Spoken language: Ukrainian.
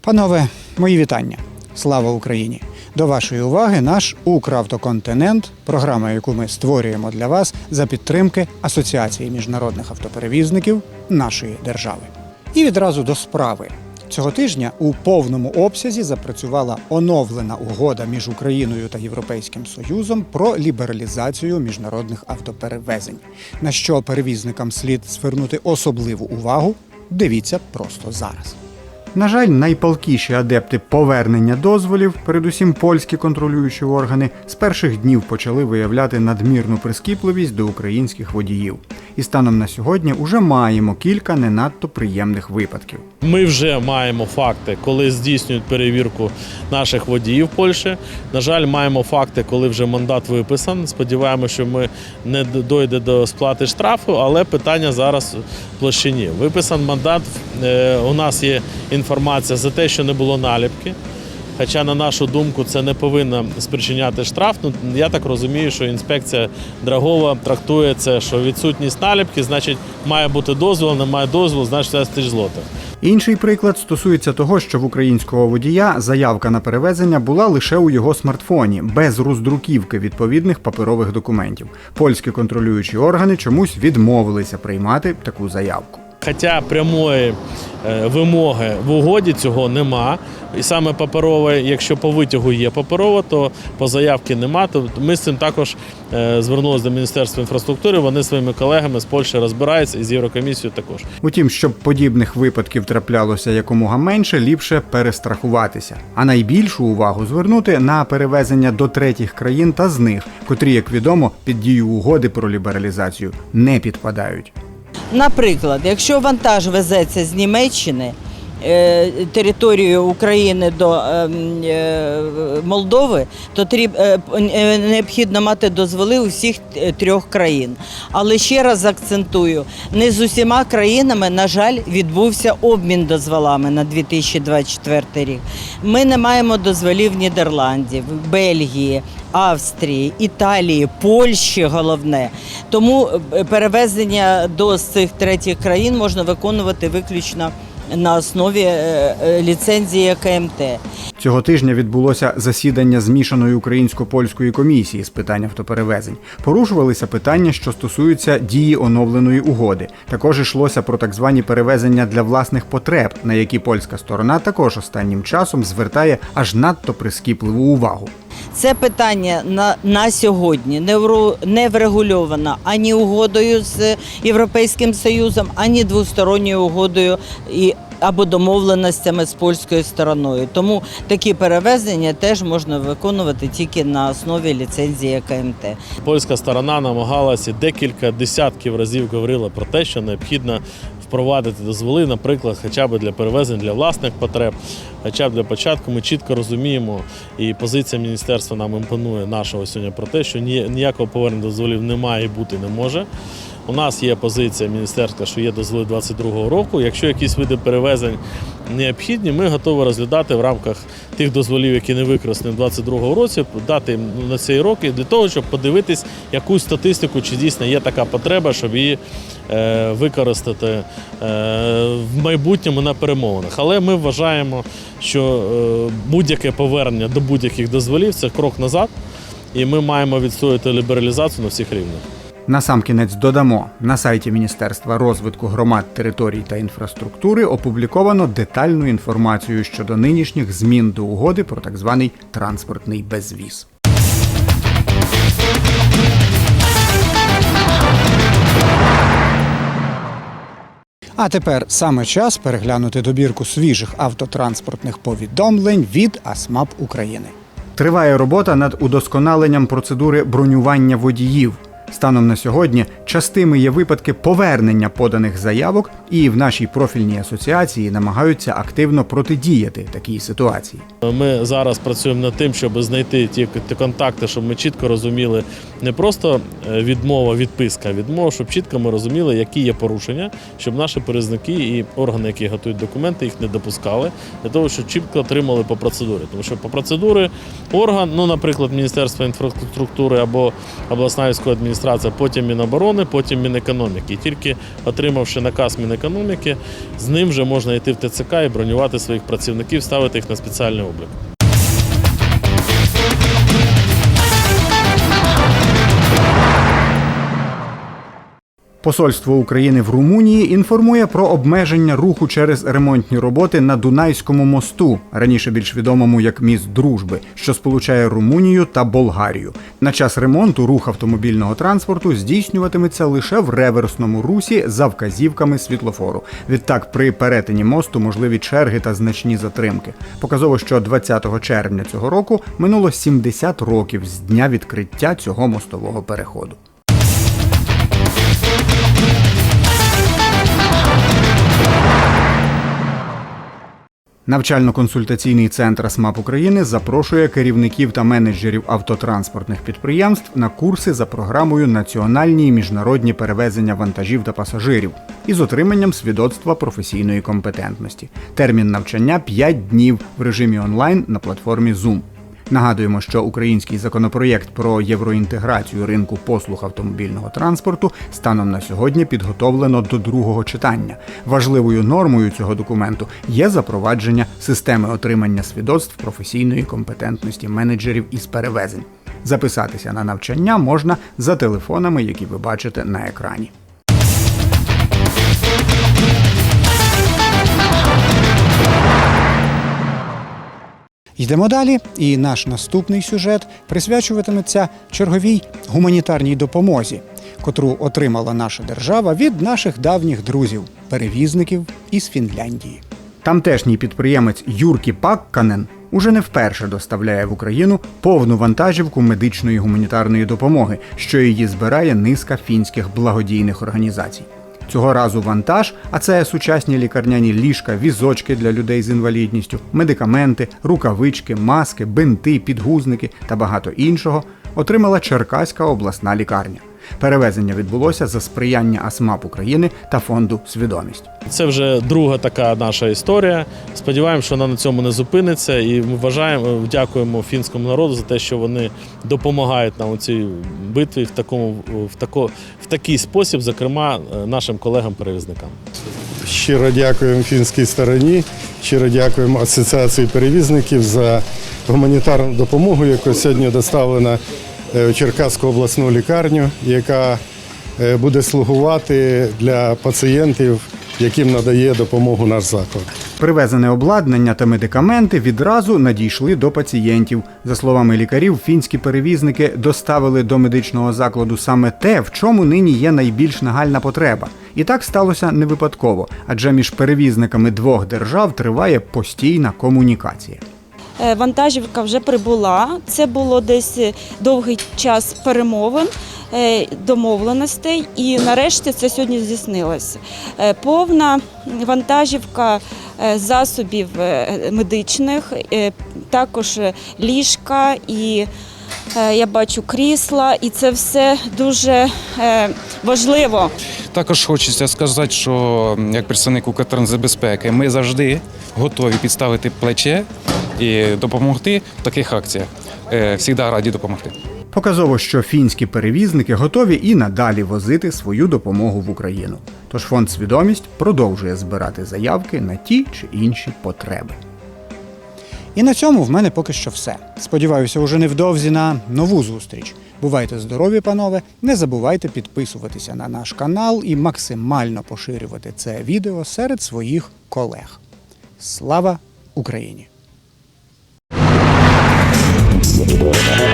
Панове, мої вітання. Слава Україні! До вашої уваги наш Укравтоконтинент, програма, яку ми створюємо для вас за підтримки Асоціації міжнародних автоперевізників нашої держави. І відразу до справи. Цього тижня у повному обсязі запрацювала оновлена угода між Україною та Європейським Союзом про лібералізацію міжнародних автоперевезень. На що перевізникам слід звернути особливу увагу, дивіться просто зараз. На жаль, найпалкіші адепти повернення дозволів, передусім польські контролюючі органи, з перших днів почали виявляти надмірну прискіпливість до українських водіїв. І станом на сьогодні уже маємо кілька не надто приємних випадків. Ми вже маємо факти, коли здійснюють перевірку наших водіїв Польщі. На жаль, маємо факти, коли вже мандат виписан. Сподіваємося, що ми не дойде до сплати штрафу, але питання зараз в площині. Виписан мандат. е, У нас є інформація за те, що не було наліпки. Хоча, на нашу думку, це не повинно спричиняти штраф. Ну я так розумію, що інспекція Драгова трактує це, що відсутність наліпки, значить, має бути дозвіл, немає дозволу, значить 10 тисяч злотих. Інший приклад стосується того, що в українського водія заявка на перевезення була лише у його смартфоні, без роздруківки відповідних паперових документів. Польські контролюючі органи чомусь відмовилися приймати таку заявку. Хоча прямої е, вимоги в угоді цього нема. І саме паперове, якщо по витягу є паперова, то по заявці нема. То ми з цим також е, звернулися до Міністерства інфраструктури. Вони своїми колегами з Польщі розбираються і з Єврокомісією також. Утім, щоб подібних випадків траплялося якомога менше, ліпше перестрахуватися. А найбільшу увагу звернути на перевезення до третіх країн та з них, котрі, як відомо, під дію угоди про лібералізацію не підпадають. Наприклад, якщо вантаж везеться з Німеччини е, територією України до ем, е, Молдови, то тріб- е, е, необхідно мати дозволи усіх е, трьох країн. Але ще раз акцентую: не з усіма країнами, на жаль, відбувся обмін дозволами на 2024 рік. Ми не маємо дозволів Нідерландів, Бельгії. Австрії, Італії, Польщі головне. Тому е, перевезення до цих третіх країн можна виконувати виключно на основі е, е, ліцензії КМТ. Цього тижня відбулося засідання змішаної українсько-польської комісії з питань автоперевезень. Порушувалися питання, що стосуються дії оновленої угоди. Також йшлося про так звані перевезення для власних потреб, на які польська сторона також останнім часом звертає аж надто прискіпливу увагу. Це питання на, на сьогодні не, вру- не врегульовано ані угодою з Європейським Союзом, ані двосторонньою угодою і або домовленостями з польською стороною. Тому такі перевезення теж можна виконувати тільки на основі ліцензії КМТ. Польська сторона намагалася декілька десятків разів говорила про те, що необхідно впровадити дозволи, наприклад, хоча б для перевезень для власних потреб. Хоча б для початку ми чітко розуміємо, і позиція міністерства нам імпонує нашого сьогодні про те, що ніякого повернення дозволів немає і бути не може. У нас є позиція міністерства, що є дозволи 22-го року. Якщо якісь види перевезень необхідні, ми готові розглядати в рамках тих дозволів, які не використані в 22-го році, дати на цей рок і для того, щоб подивитись якусь статистику, чи дійсно є така потреба, щоб її е, використати е, в майбутньому на перемовинах. Але ми вважаємо, що е, будь-яке повернення до будь-яких дозволів це крок назад, і ми маємо відстояти лібералізацію на всіх рівнях. Насамкінець додамо на сайті Міністерства розвитку громад, територій та інфраструктури опубліковано детальну інформацію щодо нинішніх змін до угоди про так званий транспортний безвіз. А тепер саме час переглянути добірку свіжих автотранспортних повідомлень від АСМАП України. Триває робота над удосконаленням процедури бронювання водіїв. Станом на сьогодні частими є випадки повернення поданих заявок, і в нашій профільній асоціації намагаються активно протидіяти такій ситуації. Ми зараз працюємо над тим, щоб знайти ті, контакти, щоб ми чітко розуміли не просто е, відмова, відписка, відмова, щоб чітко ми розуміли, які є порушення, щоб наші перевізники і органи, які готують документи, їх не допускали, для того, щоб чітко отримали по процедурі. Тому що по процедурі орган, ну, наприклад, Міністерство інфраструктури або обласна військова адміністрація, потім Міноборони, потім Мінекономіки. І тільки отримавши наказ Мінекономіки, з ним вже можна йти в ТЦК і бронювати своїх працівників, ставити їх на спеціальний облік. Посольство України в Румунії інформує про обмеження руху через ремонтні роботи на Дунайському мосту, раніше більш відомому як міст дружби, що сполучає Румунію та Болгарію. На час ремонту рух автомобільного транспорту здійснюватиметься лише в реверсному русі за вказівками світлофору. Відтак, при перетині мосту можливі черги та значні затримки. Показово, що 20 червня цього року минуло 70 років з дня відкриття цього мостового переходу. Навчально-консультаційний центр СМАП України запрошує керівників та менеджерів автотранспортних підприємств на курси за програмою Національні і міжнародні перевезення вантажів та пасажирів із отриманням свідоцтва професійної компетентності. Термін навчання 5 днів в режимі онлайн на платформі Zoom. Нагадуємо, що український законопроєкт про євроінтеграцію ринку послуг автомобільного транспорту станом на сьогодні підготовлено до другого читання. Важливою нормою цього документу є запровадження системи отримання свідоцтв професійної компетентності менеджерів із перевезень. Записатися на навчання можна за телефонами, які ви бачите на екрані. Йдемо далі, і наш наступний сюжет присвячуватиметься черговій гуманітарній допомозі, котру отримала наша держава від наших давніх друзів, перевізників із Фінляндії. Тамтешній підприємець Юркі Пакканен уже не вперше доставляє в Україну повну вантажівку медичної гуманітарної допомоги, що її збирає низка фінських благодійних організацій. Цього разу вантаж, а це сучасні лікарняні ліжка, візочки для людей з інвалідністю, медикаменти, рукавички, маски, бинти, підгузники та багато іншого, отримала Черкаська обласна лікарня. Перевезення відбулося за сприяння АСМАП України та фонду Свідомість. Це вже друга така наша історія. Сподіваємося, що вона на цьому не зупиниться. І ми вважаємо, дякуємо фінському народу за те, що вони допомагають нам у цій битві в такому в тако, в такий спосіб, зокрема е, нашим колегам-перевізникам. Щиро дякуємо фінській стороні, щиро дякуємо Асоціації перевізників за гуманітарну допомогу, яку сьогодні доставлена Черкаську обласну лікарню, яка е, буде слугувати для пацієнтів, яким надає допомогу наш заклад. Привезене обладнання та медикаменти відразу надійшли до пацієнтів. За словами лікарів, фінські перевізники доставили до медичного закладу саме те, в чому нині є найбільш нагальна потреба. І так сталося не випадково, адже між перевізниками двох держав триває постійна комунікація. Е, Вантажівка вже прибула. Це було десь е, довгий час перемовин, е, домовленостей, і нарешті це сьогодні здійснилося. Повна вантажівка засобів медичних, також ліжка і. Я бачу крісла, і це все дуже важливо. Також хочеться сказати, що як представник Укртрансбезпеки ми завжди готові підставити плече і допомогти в таких акціях. Е, Всігда раді допомогти. Показово, що фінські перевізники готові і надалі возити свою допомогу в Україну. Тож фонд Свідомість продовжує збирати заявки на ті чи інші потреби. І на цьому в мене поки що все. Сподіваюся, уже невдовзі на нову зустріч. Бувайте здорові, панове! Не забувайте підписуватися на наш канал і максимально поширювати це відео серед своїх колег. Слава Україні! するような